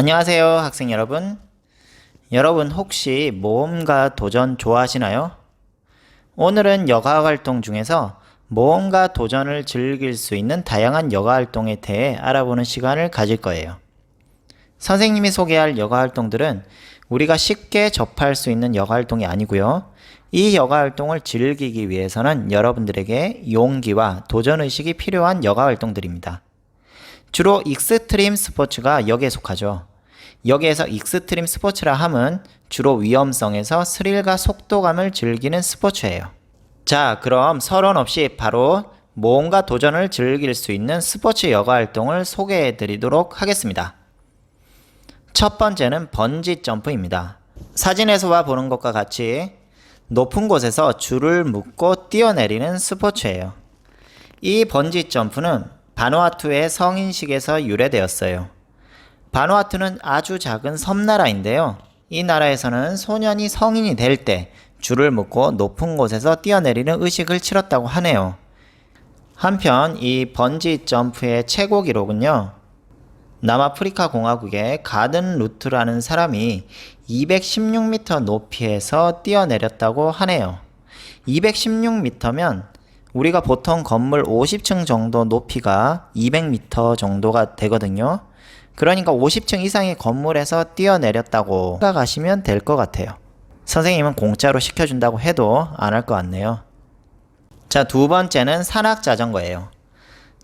안녕하세요, 학생 여러분. 여러분 혹시 모험가 도전 좋아하시나요? 오늘은 여가 활동 중에서 모험가 도전을 즐길 수 있는 다양한 여가 활동에 대해 알아보는 시간을 가질 거예요. 선생님이 소개할 여가 활동들은 우리가 쉽게 접할 수 있는 여가 활동이 아니고요. 이 여가 활동을 즐기기 위해서는 여러분들에게 용기와 도전 의식이 필요한 여가 활동들입니다. 주로 익스트림 스포츠가 여기에 속하죠. 여기에서 익스트림 스포츠라 함은 주로 위험성에서 스릴과 속도감을 즐기는 스포츠예요. 자, 그럼 서론 없이 바로 모험과 도전을 즐길 수 있는 스포츠 여가 활동을 소개해 드리도록 하겠습니다. 첫 번째는 번지 점프입니다. 사진에서와 보는 것과 같이 높은 곳에서 줄을 묶고 뛰어내리는 스포츠예요. 이 번지 점프는 바누아투의 성인식에서 유래되었어요. 바누아투는 아주 작은 섬나라인데요. 이 나라에서는 소년이 성인이 될 때 줄을 묶고 높은 곳에서 뛰어내리는 의식을 치렀다고 하네요. 한편 이 번지 점프의 최고 기록은요. 남아프리카 공화국의 가든 루트라는 사람이 216m 높이에서 뛰어내렸다고 하네요. 216m면 우리가 보통 건물 50층 정도 높이가 200m 정도가 되거든요. 그러니까 50층 이상의 건물에서 뛰어내렸다고 생각하시면 될 것 같아요. 선생님은 공짜로 시켜준다고 해도 안 할 것 같네요. 자, 두 번째는 산악 자전거예요.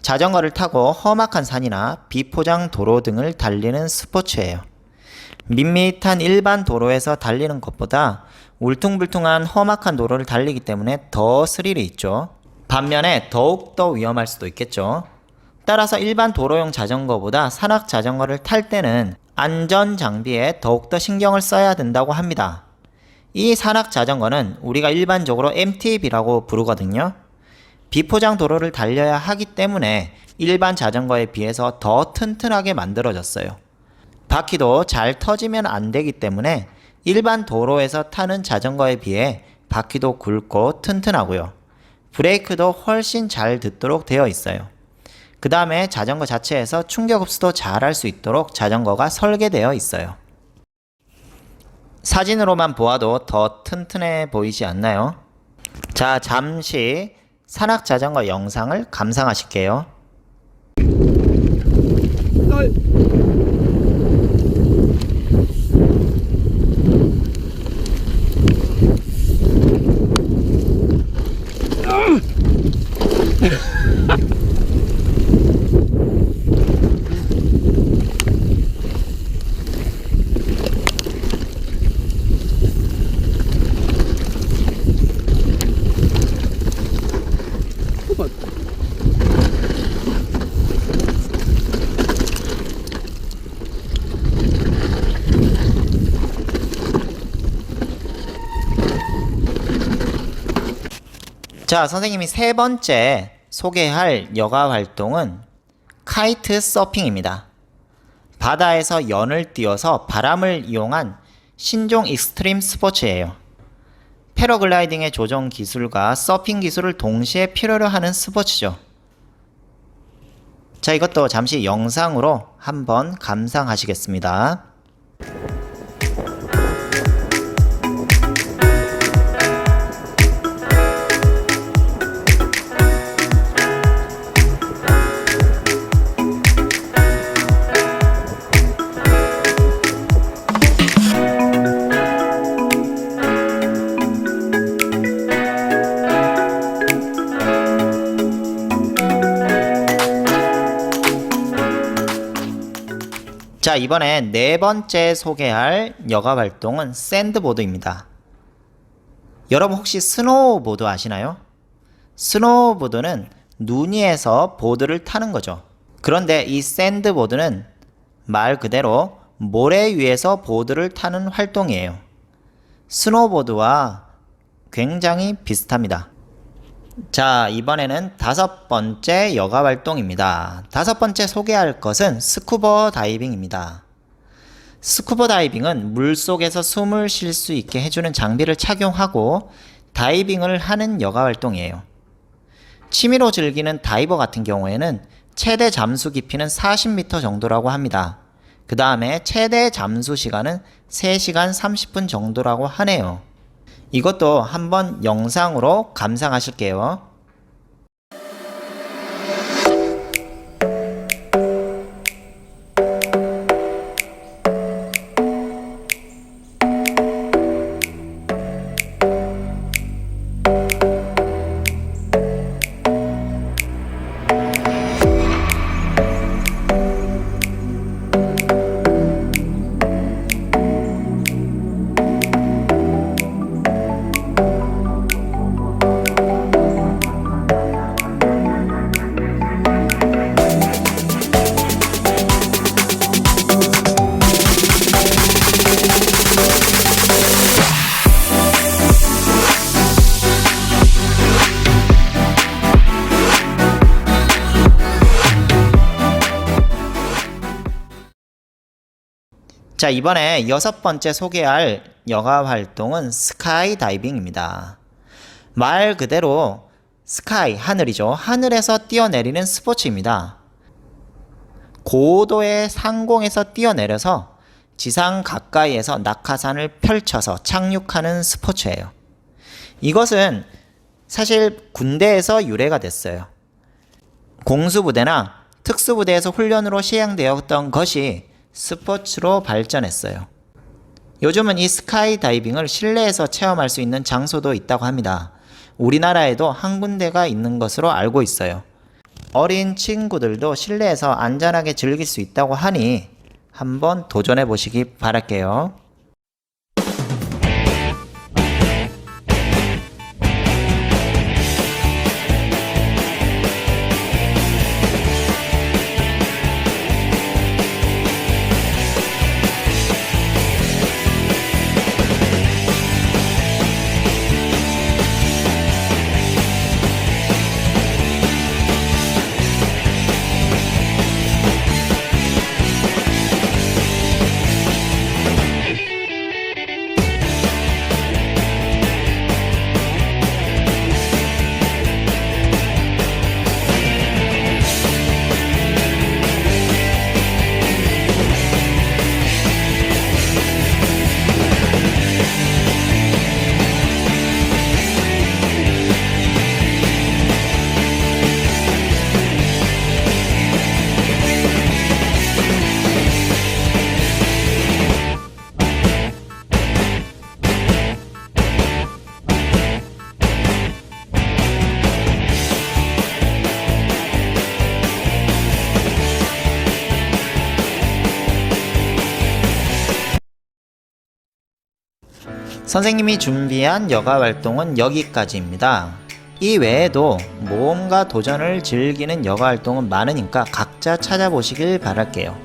자전거를 타고 험악한 산이나 비포장 도로 등을 달리는 스포츠예요. 밋밋한 일반 도로에서 달리는 것보다 울퉁불퉁한 험악한 도로를 달리기 때문에 더 스릴이 있죠. 반면에 더욱더 위험할 수도 있겠죠. 따라서 일반 도로용 자전거보다 산악 자전거를 탈 때는 안전 장비에 더욱더 신경을 써야 된다고 합니다. 이 산악 자전거는 우리가 일반적으로 MTB라고 부르거든요. 비포장 도로를 달려야 하기 때문에 일반 자전거에 비해서 더 튼튼하게 만들어졌어요. 바퀴도 잘 터지면 안 되기 때문에 일반 도로에서 타는 자전거에 비해 바퀴도 굵고 튼튼하고요. 브레이크도 훨씬 잘 듣도록 되어 있어요. 그 다음에 자전거 자체에서 충격 흡수도 잘 할 수 있도록 자전거가 설계되어 있어요. 사진으로만 보아도 더 튼튼해 보이지 않나요? 자, 잠시 산악 자전거 영상을 감상하실게요. 자, 선생님이 세 번째 소개할 여가 활동은 카이트 서핑입니다. 바다에서 연을 띄어서 바람을 이용한 신종 익스트림 스포츠예요. 패러글라이딩의 조종 기술과 서핑 기술을 동시에 필요로 하는 스포츠죠. 자, 이것도 잠시 영상으로 한번 감상하시겠습니다. 자, 이번에 네 번째 소개할 여가 활동은 샌드보드입니다. 여러분 혹시 스노우보드 아시나요? 스노우보드는 눈 위에서 보드를 타는 거죠. 그런데 이 샌드보드는 말 그대로 모래 위에서 보드를 타는 활동이에요. 스노우보드와 굉장히 비슷합니다. 자, 이번에는 다섯 번째 여가 활동입니다. 다섯 번째 소개할 것은 스쿠버 다이빙입니다. 스쿠버 다이빙은 물 속에서 숨을 쉴 수 있게 해주는 장비를 착용하고 다이빙을 하는 여가 활동이에요. 취미로 즐기는 다이버 같은 경우에는 최대 잠수 깊이는 40m 정도라고 합니다. 그 다음에 최대 잠수 시간은 3시간 30분 정도라고 하네요. 이것도 한번 영상으로 감상하실게요. 자, 이번에 여섯 번째 소개할 여가 활동은 스카이 다이빙입니다. 말 그대로 스카이, 하늘이죠. 하늘에서 뛰어내리는 스포츠입니다. 고도의 상공에서 뛰어내려서 지상 가까이에서 낙하산을 펼쳐서 착륙하는 스포츠예요. 이것은 사실 군대에서 유래가 됐어요. 공수부대나 특수부대에서 훈련으로 시행되었던 것이 스포츠로 발전했어요. 요즘은 이 스카이 다이빙을 실내에서 체험할 수 있는 장소도 있다고 합니다. 우리나라에도 한 군데가 있는 것으로 알고 있어요. 어린 친구들도 실내에서 안전하게 즐길 수 있다고 하니 한번 도전해 보시기 바랄게요. 선생님이 준비한 여가 활동은 여기까지입니다. 이 외에도 모험과 도전을 즐기는 여가 활동은 많으니까 각자 찾아보시길 바랄게요.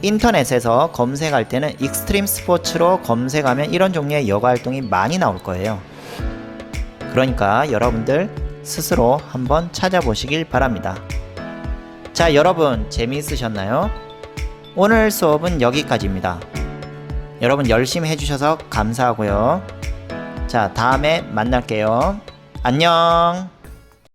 인터넷에서 검색할 때는 익스트림 스포츠로 검색하면 이런 종류의 여가 활동이 많이 나올 거예요. 그러니까 여러분들 스스로 한번 찾아보시길 바랍니다. 자, 여러분 재미있으셨나요? 오늘 수업은 여기까지입니다. 여러분 열심히 해주셔서 감사하고요. 자, 다음에 만날게요. 안녕!